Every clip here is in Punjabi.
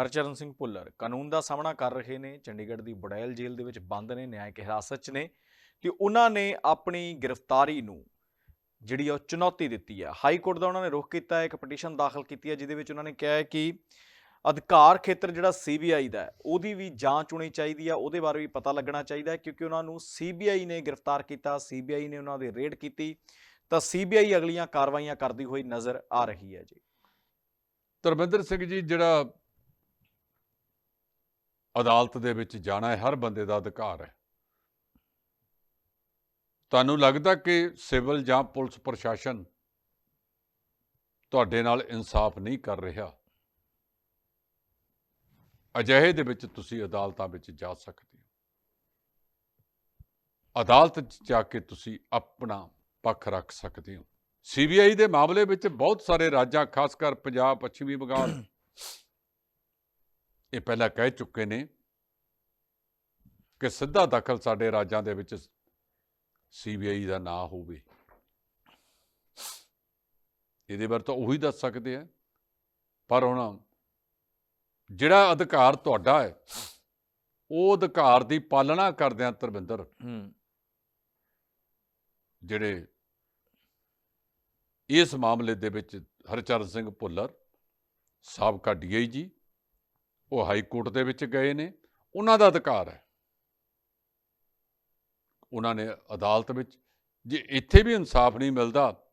ਹਰਚਰਨ ਸਿੰਘ ਭੁੱਲਰ ਕਾਨੂੰਨ ਦਾ ਸਾਹਮਣਾ ਕਰ ਰਹੇ ਨੇ, ਚੰਡੀਗੜ੍ਹ ਦੀ ਬੁੜੈਲ ਜੇਲ੍ਹ ਦੇ ਵਿੱਚ ਬੰਦ ਨੇ, ਨਿਆਇਕ ਹਿਰਾਸਤ 'ਚ ਨੇ, ਤੇ ਉਹਨਾਂ ਨੇ ਆਪਣੀ ਗ੍ਰਿਫਤਾਰੀ ਨੂੰ ਜਿਹੜੀ ਆ ਉਹ ਚੁਣੌਤੀ ਦਿੱਤੀ ਹੈ ਹਾਈ ਕੋਰਟ ਦਾ ਉਹਨਾਂ ਨੇ ਰੁਖ ਕੀਤਾ ਹੈ ਇੱਕ ਪਟੀਸ਼ਨ ਦਾਖਲ ਕੀਤੀ ਹੈ ਜਿਹਦੇ ਵਿੱਚ ਉਹਨਾਂ ਨੇ ਕਿਹਾ ਹੈ ਕਿ ਅਧਿਕਾਰ ਖੇਤਰ ਜਿਹੜਾ ਸੀਬੀਆਈ ਦਾ ਉਹਦੀ ਵੀ ਜਾਂਚ ਹੋਣੀ ਚਾਹੀਦੀ ਆ, ਉਹਦੇ ਬਾਰੇ ਵੀ ਪਤਾ ਲੱਗਣਾ ਚਾਹੀਦਾ ਹੈ, ਕਿਉਂਕਿ ਉਹਨਾਂ ਨੂੰ ਸੀਬੀਆਈ ਨੇ ਗ੍ਰਿਫਤਾਰ ਕੀਤਾ ਸੀਬੀਆਈ ਨੇ ਉਹਨਾਂ ਦੇ ਰੇਡ ਕੀਤੀ, ਤਾਂ ਸੀਬੀਆਈ ਅਗਲੀਆਂ ਕਾਰਵਾਈਆਂ ਕਰਦੀ ਹੋਈ ਨਜ਼ਰ ਆ ਰਹੀ ਹੈ ਜੀ। ਧਰਮਿੰਦਰ ਸਿੰਘ ਜੀ, ਜਿਹੜਾ ਅਦਾਲਤ ਦੇ ਵਿੱਚ ਜਾਣਾ ਹੈ ਹਰ ਬੰਦੇ ਦਾ ਅਧਿਕਾਰ ਹੈ। ਤੁਹਾਨੂੰ ਲੱਗਦਾ ਕਿ ਸਿਵਲ ਜਾਂ ਪੁਲਿਸ ਪ੍ਰਸ਼ਾਸਨ ਤੁਹਾਡੇ ਨਾਲ ਇਨਸਾਫ ਨਹੀਂ ਕਰ ਰਿਹਾ? ਅਜਿਹੇ ਦੇ ਵਿੱਚ ਤੁਸੀਂ ਅਦਾਲਤਾਂ ਵਿੱਚ ਜਾ ਸਕਦੇ ਹੋ। ਅਦਾਲਤ 'ਚ ਜਾ ਕੇ ਤੁਸੀਂ ਆਪਣਾ ਪੱਖ ਰੱਖ ਸਕਦੇ ਹੋ। ਸੀਬੀਆਈ ਦੇ ਮਾਮਲੇ ਵਿੱਚ ਬਹੁਤ ਸਾਰੇ ਰਾਜਾਂ, ਖਾਸ ਕਰ ਪੰਜਾਬ, ਪੱਛਮੀ ਬੰਗਾਲ ਇਹ ਪਹਿਲਾਂ ਕਹਿ ਚੁੱਕੇ ਨੇ ਕਿ ਸਿੱਧਾ ਦਖਲ ਸਾਡੇ ਰਾਜਾਂ ਦੇ ਵਿੱਚ ਸੀਬੀਆਈ ਦਾ ਨਾ ਹੋਵੇ। ਇਹਦੇ ਬਾਰੇ ਤਾਂ ਉਹੀ ਦੱਸ ਸਕਦੇ ਆ। ਪਰ ਹੁਣ ਜਿਹੜਾ ਅਧਿਕਾਰ ਤੁਹਾਡਾ ਹੈ ਉਹ ਅਧਿਕਾਰ ਦੀ ਪਾਲਣਾ ਕਰਦਿਆਂ ਧਰਮਿੰਦਰ ਹੂੰ। ਜਿਹੜੇ ਇਸ ਮਾਮਲੇ ਦੇ ਵਿੱਚ ਹਰਚਰਨ ਸਿੰਘ ਭੁੱਲਰ ਸਾਬਕਾ ਡੀਆਈਜੀ ਉਹ ਹਾਈ ਕੋਰਟ ਦੇ ਵਿੱਚ ਗਏ ਨੇ, ਉਹਨਾਂ ਦਾ ਅਧਿਕਾਰ ਹੈ। ਉਹਨਾਂ ਨੇ ਅਦਾਲਤ ਵਿੱਚ, ਜੇ ਇੱਥੇ ਵੀ ਇਨਸਾਫ ਨਹੀਂ ਮਿਲਦਾ,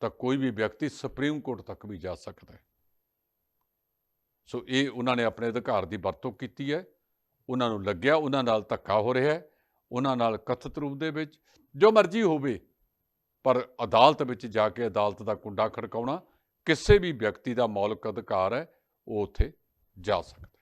ਤਾਂ ਕੋਈ ਵੀ ਵਿਅਕਤੀ ਸੁਪਰੀਮ ਕੋਰਟ ਤੱਕ ਵੀ ਜਾ ਸਕਦਾ ਹੈ। ਸੋ ਇਹ ਉਹਨਾਂ ਨੇ ਆਪਣੇ ਅਧਿਕਾਰ ਦੀ ਵਰਤੋਂ ਕੀਤੀ ਹੈ। ਉਹਨਾਂ ਨੂੰ ਲੱਗਿਆ, ਉਹਨਾਂ ਨਾਲ ਧੱਕਾ ਹੋ ਰਿਹਾ ਹੈ। ਉਹਨਾਂ ਨਾਲ ਕਥਿਤ ਰੂਪ ਦੇ ਵਿੱਚ, ਜੋ ਮਰਜ਼ੀ ਹੋਵੇ, ਪਰ ਅਦਾਲਤ ਵਿੱਚ ਜਾ ਕੇ ਅਦਾਲਤ ਦਾ ਕੁੰਡਾ ਖੜਕਾਉਣਾ, ਕਿਸੇ ਵੀ ਵਿਅਕਤੀ ਦਾ ਮੌਲਿਕ ਅਧਿਕਾਰ ਹੈ, ਉਹ ਉੱਥੇ जा सकता